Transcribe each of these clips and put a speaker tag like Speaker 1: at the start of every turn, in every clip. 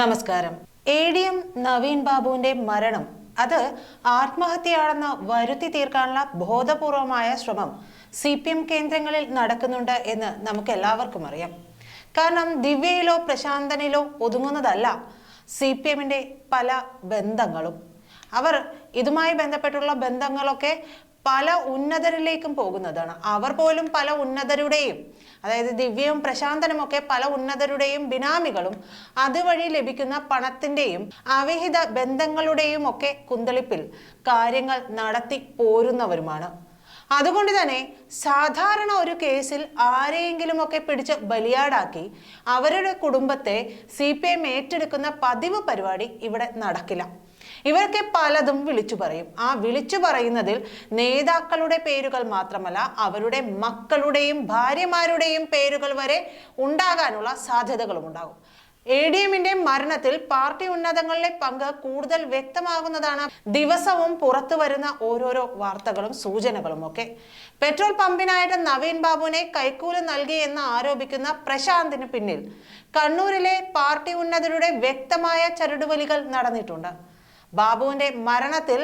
Speaker 1: നമസ്കാരം. A D M Naveen ബാബുവിന്റെ മരണം അത് ആത്മഹത്യയാണെന്ന് വരുത്തി തീർക്കാനുള്ള ബോധപൂർവമായ ശ്രമം സി പി എം കേന്ദ്രങ്ങളിൽ നടക്കുന്നുണ്ട് എന്ന് നമുക്ക് എല്ലാവർക്കും അറിയാം. കാരണം ദിവ്യയിലോ പ്രശാന്തനിലോ ഒതുങ്ങുന്നതല്ല സി പി എമ്മിന്റെ പല ബന്ധങ്ങളും. അവർ ഇതുമായി ബന്ധപ്പെട്ടുള്ള ബന്ധങ്ങളൊക്കെ പല ഉന്നതരിലേക്കും പോകുന്നതാണ്. അവർ പോലും പല ഉന്നതരുടെയും അതായത് ദിവ്യയും പ്രശാന്തനും ഒക്കെ പല ഉന്നതരുടെയും ബിനാമികളും അതുവഴി ലഭിക്കുന്ന പണത്തിന്റെയും അവിഹിത ബന്ധങ്ങളുടെയും ഒക്കെ കുന്തളിപ്പിൽ കാര്യങ്ങൾ നടത്തി പോരുന്നവരുമാണ്. അതുകൊണ്ട് തന്നെ സാധാരണ ഒരു കേസിൽ ആരെയെങ്കിലുമൊക്കെ പിടിച്ച് ബലിയാടാക്കി അവരുടെ കുടുംബത്തെ സി ഏറ്റെടുക്കുന്ന പതിവ് പരിപാടി ഇവിടെ നടക്കില്ല. ഇവരൊക്കെ പലതും വിളിച്ചു പറയും. ആ വിളിച്ചു പറയുന്നതിൽ നേതാക്കളുടെ പേരുകൾ മാത്രമല്ല അവരുടെ മക്കളുടെയും ഭാര്യമാരുടെയും പേരുകൾ വരെ ഉണ്ടാകാനുള്ള സാധ്യതകളും ഉണ്ടാകും. എ ഡി എമ്മിന്റെ മരണത്തിൽ പാർട്ടി ഉന്നതങ്ങളിലെ പങ്ക് കൂടുതൽ വ്യക്തമാകുന്നതാണ് ദിവസവും പുറത്തു വരുന്ന ഓരോരോ വാർത്തകളും സൂചനകളും ഒക്കെ. പെട്രോൾ പമ്പിനായിട്ട് നവീൻ ബാബുവിനെ കൈക്കൂലി നൽകി എന്ന് ആരോപിക്കുന്ന പ്രശാന്തിന് പിന്നിൽ കണ്ണൂരിലെ പാർട്ടി ഉന്നതരുടെ വ്യക്തമായ ചരടുവലികൾ നടന്നിട്ടുണ്ട്. ബാബുവിന്റെ മരണത്തിൽ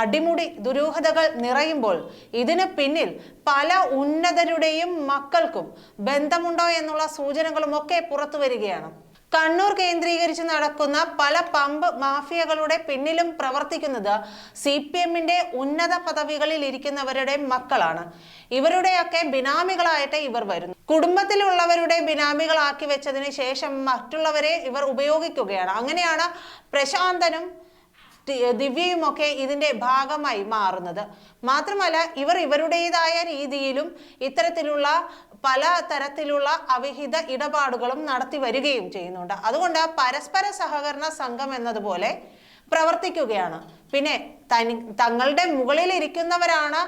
Speaker 1: അടിമുടി ദുരൂഹതകൾ നിറയുമ്പോൾ ഇതിന് പിന്നിൽ പല ഉന്നതരുടെയും മക്കൾക്കും ബന്ധമുണ്ടോ എന്നുള്ള സൂചനകളും ഒക്കെ പുറത്തു വരികയാണ്. കണ്ണൂർ കേന്ദ്രീകരിച്ച് നടക്കുന്ന പല പമ്പ് മാഫിയകളുടെ പിന്നിലും പ്രവർത്തിക്കുന്നത് സി പി എമ്മിന്റെ ഉന്നത പദവികളിൽ ഇരിക്കുന്നവരുടെ മക്കളാണ്. ഇവരുടെയൊക്കെ ബിനാമികളായിട്ട് ഇവർ വരുന്നു. കുടുംബത്തിലുള്ളവരുടെ ബിനാമികളാക്കി വെച്ചതിന് ശേഷം മറ്റുള്ളവരെ ഇവർ ഉപയോഗിക്കുകയാണ്. അങ്ങനെയാണ് പ്രശാന്തനും ദി- ദിവ്യയുമൊക്കെ ഇതിന്റെ ഭാഗമായി മാറുന്നത്. മാത്രമല്ല ഇവർ ഇവരുടേതായ രീതിയിലും ഇത്തരത്തിലുള്ള പല തരത്തിലുള്ള അവിഹിത ഇടപാടുകളും നടത്തി വരികയും ചെയ്യുന്നുണ്ട്. അതുകൊണ്ട് പരസ്പര സഹകരണ സംഘം എന്നതുപോലെ പ്രവർത്തിക്കുകയാണ്. പിന്നെ തനി തങ്ങളുടെ മുകളിൽ ഇരിക്കുന്നവരാണ്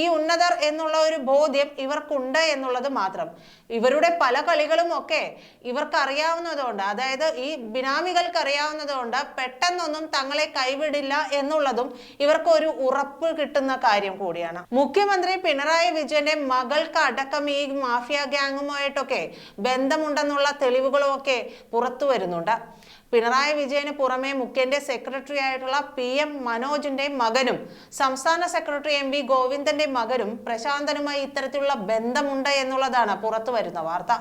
Speaker 1: ഈ ഉന്നതർ എന്നുള്ള ഒരു ബോധ്യം ഇവർക്കുണ്ട് എന്നുള്ളത് മാത്രം. ഇവരുടെ പല കളികളും ഒക്കെ ഇവർക്ക് അറിയാവുന്നതുകൊണ്ട് അതായത് ഈ ബിനാമികൾക്ക് അറിയാവുന്നതുകൊണ്ട് പെട്ടെന്നൊന്നും തങ്ങളെ കൈവിടില്ല എന്നുള്ളതും ഇവർക്ക് ഒരു ഉറപ്പ് കിട്ടുന്ന കാര്യം കൂടിയാണ്. മുഖ്യമന്ത്രി പിണറായി വിജയന്റെ മകൾക്ക് അടക്കം ഈ മാഫിയ ഗ്യാങ്ങുമായിട്ടൊക്കെ ബന്ധമുണ്ടെന്നുള്ള തെളിവുകളും ഒക്കെ പുറത്തു വരുന്നുണ്ട്. പിണറായി വിജയന് പുറമെ മുഖ്യന്റെ സെക്രട്ടറി ആയിട്ടുള്ള പി എം മനോജിന്റെ മകനും സംസ്ഥാന സെക്രട്ടറി എം വി ഗോവിന്ദന്റെ മകനും പ്രശാന്തനുമായി ഇത്തരത്തിലുള്ള ബന്ധമുണ്ട് എന്നുള്ളതാണ് പുറത്തു വരുന്ന വാർത്ത.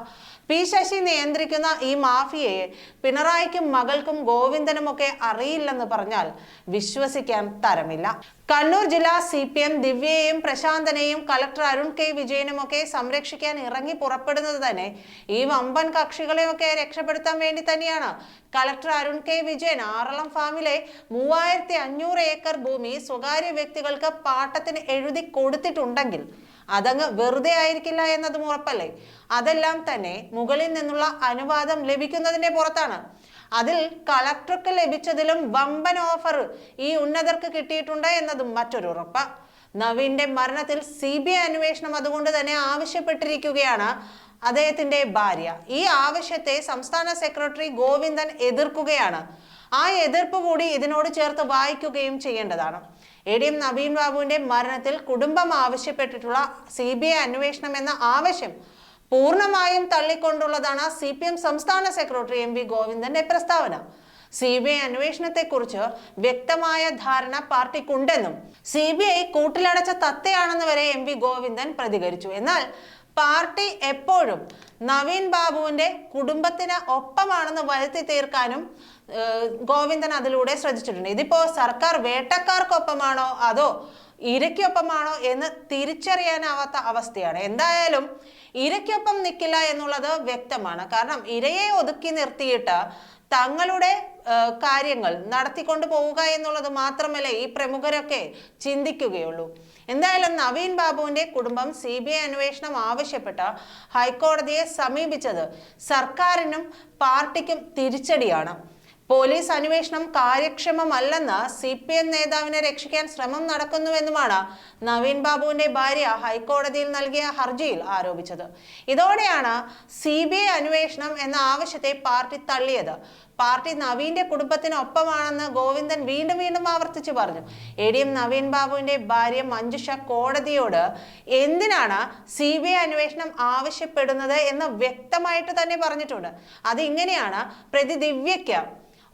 Speaker 1: പി ശശി നിയന്ത്രിക്കുന്ന ഈ മാഫിയയെ പിണറായിക്കും മകൾക്കും ഗോവിന്ദനും ഒക്കെ അറിയില്ലെന്ന് പറഞ്ഞാൽ വിശ്വസിക്കാൻ തരമില്ല. കണ്ണൂർ ജില്ലാ സി പി എം ദിവ്യയെയും പ്രശാന്തനെയും കലക്ടർ അരുൺ കെ വിജയനും ഒക്കെ സംരക്ഷിക്കാൻ ഇറങ്ങി പുറപ്പെടുന്നത് തന്നെ ഈ വമ്പൻ കക്ഷികളെയൊക്കെ രക്ഷപ്പെടുത്താൻ വേണ്ടി തന്നെയാണ്. കലക്ടർ അരുൺ കെ വിജയൻ ആറളം ഫാമിലെ മൂവായിരത്തി അഞ്ഞൂറ് ഏക്കർ ഭൂമി സ്വകാര്യ വ്യക്തികൾക്ക് പാട്ടത്തിന് എഴുതി കൊടുത്തിട്ടുണ്ടെങ്കിൽ അതങ്ങ് വെറുതെ ആയിരിക്കില്ല എന്നതും ഉറപ്പല്ലേ? അതെല്ലാം തന്നെ മുകളിൽ നിന്നുള്ള അനുവാദം ലഭിക്കുന്നതിന്റെ പുറത്താണ്. അതിൽ കളക്ടർക്ക് ലഭിച്ചതിലും വമ്പൻ ഓഫർ ഈ ഉന്നതർക്ക് കിട്ടിയിട്ടുണ്ട് എന്നതും മറ്റൊരു ഉറപ്പ്. നവീന്റെ മരണത്തിൽ സി ബി ഐ അന്വേഷണം അതുകൊണ്ട് തന്നെ ആവശ്യപ്പെട്ടിരിക്കുകയാണ് അദ്ദേഹത്തിന്റെ ഭാര്യ. ഈ ആവശ്യത്തെ സംസ്ഥാന സെക്രട്ടറി ഗോവിന്ദൻ എതിർക്കുകയാണ്. ആ എതിർപ്പ് കൂടി ഇതിനോട് ചേർത്ത് വായിക്കുകയും ചെയ്യേണ്ടതാണ്. എ ഡി എം നവീൻ ബാബുവിന്റെ മരണത്തിൽ കുടുംബം ആവശ്യപ്പെട്ടിട്ടുള്ള സി ബി ഐ അന്വേഷണം എന്ന ആവശ്യം പൂർണമായും തള്ളിക്കൊണ്ടുള്ളതാണ് സി പി എം സംസ്ഥാന സെക്രട്ടറി എം വി ഗോവിന്ദന്റെ പ്രസ്താവന. സി ബി ഐ അന്വേഷണത്തെക്കുറിച്ച് വ്യക്തമായ ധാരണ പാർട്ടിക്കുണ്ടെന്നും സി ബി ഐ കൂട്ടിലടച്ച തത്തയാണെന്ന് വരെ എം വി ഗോവിന്ദൻ പ്രതികരിച്ചു. എന്നാൽ പാർട്ടി എപ്പോഴും നവീൻ ബാബുവിന്റെ കുടുംബത്തിന് ഒപ്പമാണെന്ന് വരുത്തി തീർക്കാനും ഗോവിന്ദൻ അതിലൂടെ ശ്രദ്ധിച്ചിട്ടുണ്ട്. ഇതിപ്പോ സർക്കാർ വേട്ടക്കാർക്കൊപ്പമാണോ അതോ ഇരയ്ക്കൊപ്പമാണോ എന്ന് തിരിച്ചറിയാനാവാത്ത അവസ്ഥയാണ്. എന്തായാലും ഇരയ്ക്കൊപ്പം നിൽക്കില്ല എന്നുള്ളത് വ്യക്തമാണ്. കാരണം ഇരയെ ഒതുക്കി നിർത്തിയിട്ട് തങ്ങളുടെ കാര്യങ്ങൾ നടത്തിക്കൊണ്ട് പോവുക എന്നുള്ളത് മാത്രമല്ല ഈ പ്രമുഖരൊക്കെ ചിന്തിക്കുകയുള്ളൂ. എന്തായാലും നവീൻ ബാബുവിന്റെ കുടുംബം സി ബി ഐ അന്വേഷണം ആവശ്യപ്പെട്ട ഹൈക്കോടതിയെ സമീപിച്ചത് സർക്കാരിനും പാർട്ടിക്കും തിരിച്ചടിയാണ്. പോലീസ് അന്വേഷണം കാര്യക്ഷമമല്ലെന്ന് സി പി എം നേതാവിനെ രക്ഷിക്കാൻ ശ്രമം നടക്കുന്നുവെന്നുമാണ് നവീൻ ബാബുവിന്റെ ഭാര്യ ഹൈക്കോടതിയിൽ നൽകിയ ഹർജിയിൽ ആരോപിച്ചത്. ഇതോടെയാണ് സി ബി ഐ അന്വേഷണം എന്ന ആവശ്യത്തെ പാർട്ടി തള്ളിയത്. പാർട്ടി നവീന്റെ കുടുംബത്തിനൊപ്പമാണെന്ന് ഗോവിന്ദൻ വീണ്ടും വീണ്ടും ആവർത്തിച്ചു പറഞ്ഞു. എ ഡി എം നവീൻ ബാബുവിന്റെ ഭാര്യ മഞ്ജുഷ കോടതിയോട് എന്തിനാണ് സി ബി ഐ അന്വേഷണം ആവശ്യപ്പെടുന്നത് എന്ന് വ്യക്തമായിട്ട് തന്നെ പറഞ്ഞിട്ടുണ്ട്. അത് ഇങ്ങനെയാണ് പ്രതി ദിവ്യയ്ക്ക്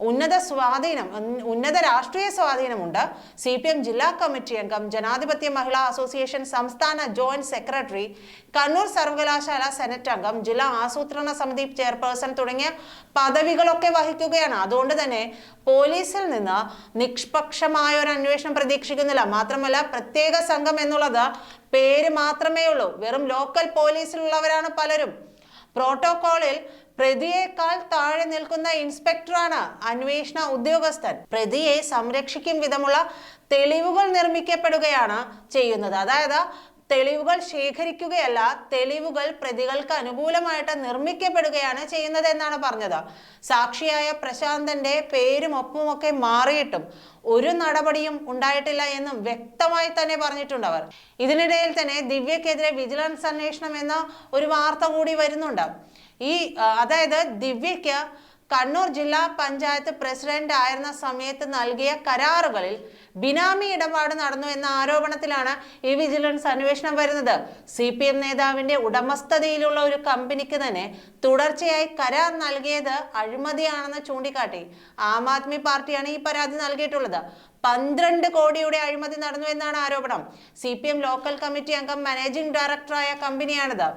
Speaker 1: ഉന്നത സ്വാധീനം ഉന്നത രാഷ്ട്രീയ സ്വാധീനമുണ്ട്. സി പി എം ജില്ലാ കമ്മിറ്റി അംഗം ജനാധിപത്യ മഹിളാ അസോസിയേഷൻ സംസ്ഥാന ജോയിന്റ് സെക്രട്ടറി കണ്ണൂർ സർവകലാശാല സെനറ്റ് അംഗം ജില്ലാ ആസൂത്രണ സമിതി ചെയർപേഴ്സൺ തുടങ്ങിയ പദവികളൊക്കെ വഹിക്കുകയാണ്. അതുകൊണ്ട് തന്നെ പോലീസിൽ നിന്ന് നിഷ്പക്ഷമായ ഒരു അന്വേഷണം പ്രതീക്ഷിക്കുന്നില്ല. മാത്രമല്ല പ്രത്യേക സംഘം എന്നുള്ളത് പേര് മാത്രമേ ഉള്ളൂ. വെറും ലോക്കൽ പോലീസിലുള്ളവരാണ് പലരും. പ്രോട്ടോകോളിൽ പ്രതിയേക്കാൾ താഴെ നിൽക്കുന്ന ഇൻസ്പെക്ടറാണ് അന്വേഷണ ഉദ്യോഗസ്ഥൻ. പ്രതിയെ സംരക്ഷിക്കും വിധമുള്ള തെളിവുകൾ നിർമ്മിക്കപ്പെടുകയാണ് ചെയ്യുന്നത്. അതായത് തെളിവുകൾ ശേഖരിക്കുകയല്ല തെളിവുകൾ പ്രതികൾക്ക് അനുകൂലമായിട്ട് നിർമ്മിക്കപ്പെടുകയാണ് ചെയ്യുന്നത് എന്നാണ് പറഞ്ഞത്. സാക്ഷിയായ പ്രശാന്തന്റെ പേരും ഒപ്പുമൊക്കെ മാറിയിട്ടും ഒരു നടപടിയും ഉണ്ടായിട്ടില്ല എന്നും വ്യക്തമായി തന്നെ പറഞ്ഞിട്ടുണ്ട് അവർ. ഇതിനിടയിൽ തന്നെ ദിവ്യക്കെതിരെ വിജിലൻസ് അന്വേഷണം എന്ന ഒരു വാർത്ത കൂടി വരുന്നുണ്ട്. ഈ അതായത് ദിവ്യയ്ക്ക് കണ്ണൂർ ജില്ലാ പഞ്ചായത്ത് പ്രസിഡന്റ് ആയിരുന്ന സമയത്ത് നൽകിയ കരാറുകളിൽ ബിനാമി ഇടപാട് നടന്നു എന്ന ആരോപണത്തിലാണ് ഈ വിജിലൻസ് അന്വേഷണം വരുന്നത്. സി പി എം നേതാവിന്റെ ഉടമസ്ഥതയിലുള്ള ഒരു കമ്പനിക്ക് തന്നെ തുടർച്ചയായി കരാർ നൽകിയത് അഴിമതിയാണെന്ന് ചൂണ്ടിക്കാട്ടി ആം ആദ്മി പാർട്ടിയാണ് ഈ പരാതി നൽകിയിട്ടുള്ളത്. പന്ത്രണ്ട് കോടിയുടെ അഴിമതി നടന്നു എന്നാണ് ആരോപണം. സി ലോക്കൽ കമ്മിറ്റി അംഗം മാനേജിംഗ് ഡയറക്ടറായ കമ്പനിയാണിത്.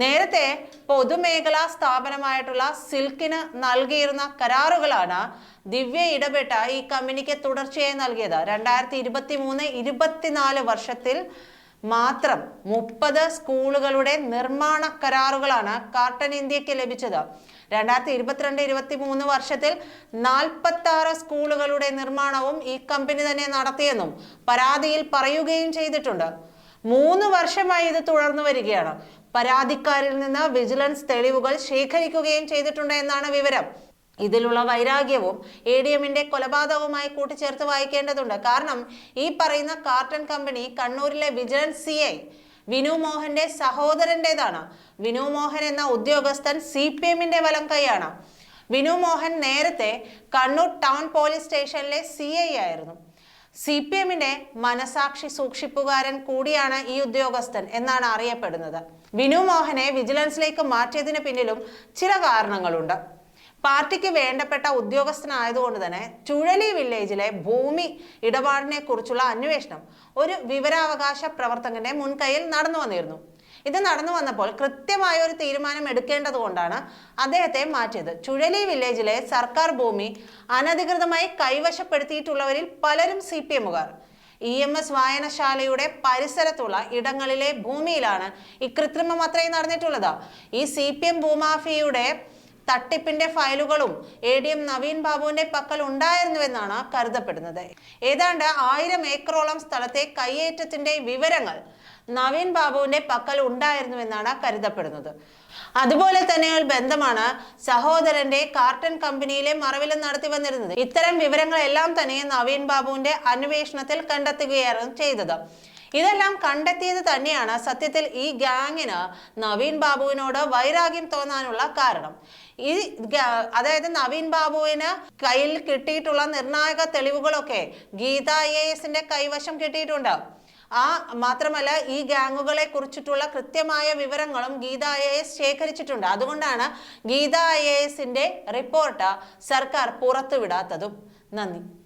Speaker 1: നേരത്തെ പൊതുമേഖലാ സ്ഥാപനമായിട്ടുള്ള സിൽക്കിന് നൽകിയിരുന്ന കരാറുകളാണ് ദിവ്യ ഇടപെട്ട ഈ കമ്പനിക്ക് തുടർച്ചയായി നൽകിയത്. രണ്ടായിരത്തി ഇരുപത്തി മൂന്ന് ഇരുപത്തിനാല് വർഷത്തിൽ മാത്രം മുപ്പത് സ്കൂളുകളുടെ നിർമ്മാണ കരാറുകളാണ് കാർട്ടൺ ഇന്ത്യയ്ക്ക് ലഭിച്ചത്. രണ്ടായിരത്തി ഇരുപത്തിരണ്ട് ഇരുപത്തി മൂന്ന് വർഷത്തിൽ നാൽപ്പത്തി ആറ് സ്കൂളുകളുടെ നിർമ്മാണവും ഈ കമ്പനി തന്നെ നടത്തിയെന്നും പരാതിയിൽ പറയുകയും ചെയ്തിട്ടുണ്ട്. മൂന്ന് വർഷമായി ഇത് തുടർന്നു വരികയാണ്. പരാതിക്കാരിൽ നിന്ന് വിജിലൻസ് തെളിവുകൾ ശേഖരിക്കുകയും ചെയ്തിട്ടുണ്ട് എന്നാണ് വിവരം. ഇതിലുള്ള വൈരാഗ്യവും എ ഡി എമ്മിന്റെ കൊലപാതകവുമായി കൂട്ടിച്ചേർത്ത് വായിക്കേണ്ടതുണ്ട്. കാരണം ഈ പറയുന്ന കാർട്ടൺ കമ്പനി കണ്ണൂരിലെ വിജിലൻസ് സി ഐ വിനു മോഹന്റെ സഹോദരന്റേതാണ്. വിനു മോഹൻ എന്ന ഉദ്യോഗസ്ഥൻ സി പി എമ്മിന്റെ വലം കൈയാണ് വിനു മോഹൻ നേരത്തെ കണ്ണൂർ ടൗൺ പോലീസ് സ്റ്റേഷനിലെ സി ഐ ആയിരുന്നു. സി പി എമ്മിന്റെ മനസാക്ഷി സൂക്ഷിപ്പുകാരൻ കൂടിയാണ് ഈ ഉദ്യോഗസ്ഥൻ എന്നാണ് അറിയപ്പെടുന്നത്. വിനു മോഹനെ വിജിലൻസിലേക്ക് മാറ്റിയതിന് പിന്നിലും ചില കാരണങ്ങളുണ്ട്. പാർട്ടിക്ക് വേണ്ടപ്പെട്ട ഉദ്യോഗസ്ഥനായതുകൊണ്ട് തന്നെ ചുഴലി വില്ലേജിലെ ഭൂമി ഇടപാടിനെ കുറിച്ചുള്ള അന്വേഷണം ഒരു വിവരാവകാശ പ്രവർത്തകന്റെ മുൻകൈയിൽ നടന്നു വന്നിരുന്നു. ഇത് നടന്നു വന്നപ്പോൾ കൃത്യമായ ഒരു തീരുമാനം എടുക്കേണ്ടത് കൊണ്ടാണ് അദ്ദേഹത്തെ മാറ്റിയത്. ചുഴലി വില്ലേജിലെ സർക്കാർ ഭൂമി അനധികൃതമായി കൈവശപ്പെടുത്തിയിട്ടുള്ളവരിൽ പലരും സി പി എമ്മുകാർ. ഇ എം എസ് വായനശാലയുടെ പരിസരത്തുള്ള ഇടങ്ങളിലെ ഭൂമിയിലാണ് ഈ കൃത്രിമം അത്രയും നടന്നിട്ടുള്ളത്. ഈ സി പി എം ഭൂമാഫിയുടെ തട്ടിപ്പിന്റെ ഫയലുകളും എ ഡി എം നവീൻ ബാബുവിന്റെ പക്കൽ ഉണ്ടായിരുന്നുവെന്നാണ് കരുതപ്പെടുന്നത്. ഏതാണ്ട് ആയിരം ഏക്കറോളം സ്ഥലത്തെ കയ്യേറ്റത്തിന്റെ വിവരങ്ങൾ നവീൻ ബാബുവിന്റെ പക്കൽ ഉണ്ടായിരുന്നുവെന്നാണ് കരുതപ്പെടുന്നത്. അതുപോലെ തന്നെ ഒരു ബന്ധമാണ് സഹോദരന്റെ കാർട്ടൺ കമ്പനിയിലെ മറവിലും നടത്തി വന്നിരുന്നത്. ഇത്തരം വിവരങ്ങളെല്ലാം തന്നെ നവീൻ ബാബുവിന്റെ അന്വേഷണത്തിൽ കണ്ടെത്തുകയായിരുന്നു ചെയ്തത്. ഇതെല്ലാം കണ്ടെത്തിയത് തന്നെയാണ് സത്യത്തിൽ ഈ ഗാങ്ങിന് നവീൻ ബാബുവിനോട് വൈരാഗ്യം തോന്നാനുള്ള കാരണം. ഈ അതായത് നവീൻ ബാബുവിന് കയ്യിൽ കിട്ടിയിട്ടുള്ള നിർണായക തെളിവുകളൊക്കെ ഗീത ഐ എ എസിന്റെ കൈവശം കിട്ടിയിട്ടുണ്ട്. ആ മാത്രമല്ല ഈ ഗാങ്ങുകളെ കുറിച്ചിട്ടുള്ള കൃത്യമായ വിവരങ്ങളും ഗീത ഐ എ എസ് ശേഖരിച്ചിട്ടുണ്ട്. അതുകൊണ്ടാണ് ഗീത ഐ എ എസിന്റെ റിപ്പോർട്ട് സർക്കാർ പുറത്തുവിടാത്തതും. നന്ദി.